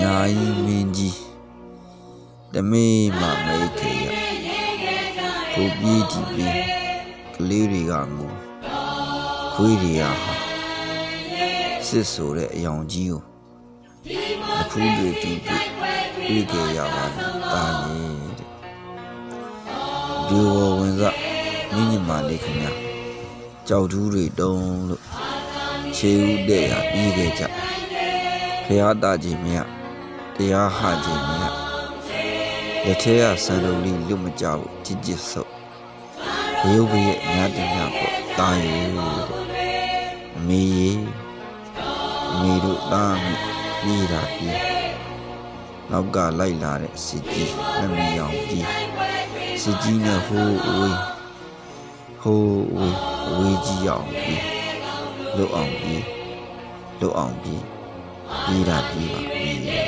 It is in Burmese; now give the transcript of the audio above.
ညာကြီးမင်းကြီးတမေးမမိတ်ခေရကိုပြေးကြည့်ပြီးကလေးတွေကငိုခွေးတွေကဟာစစ်ဆိုတဲ့အယောင်ကြီးကိုအခုတွေတူတူပြေးကြရပါမယ်တာရင်တဲ့ဒီဝဝင်စမြင့်ညမလေးခင်ဗျာကြောက်ထူးတွေတုံးလို့ခြေဦးတဲ့ရပြေးခဲ့ကြဖះတာကြီးမြတ် တရားဟကြီးမြတ်လက်ထဲကစံတော်လေးလွတ်မကြဘူးကြစ်ကြစ်ဆုပ်ရုပ်ရဲ့အများတည်းများပေါ့တာရဲ့တဲ့အမေရဲ့အမေတို့သားမိပြေးတာပြေးနောက်ကလိုက်လာတဲ့စစ်ကြီးမမီအောင်ကြီးစစ်ကြီးနဲ့ဟိုးအဝေးဟိုးအဝေးအဝေးကြီးအောင်ပြေးလွတ်အောင်ပြေးလွတ်အောင်ပြေးပြေးတာပြေးပါပြေး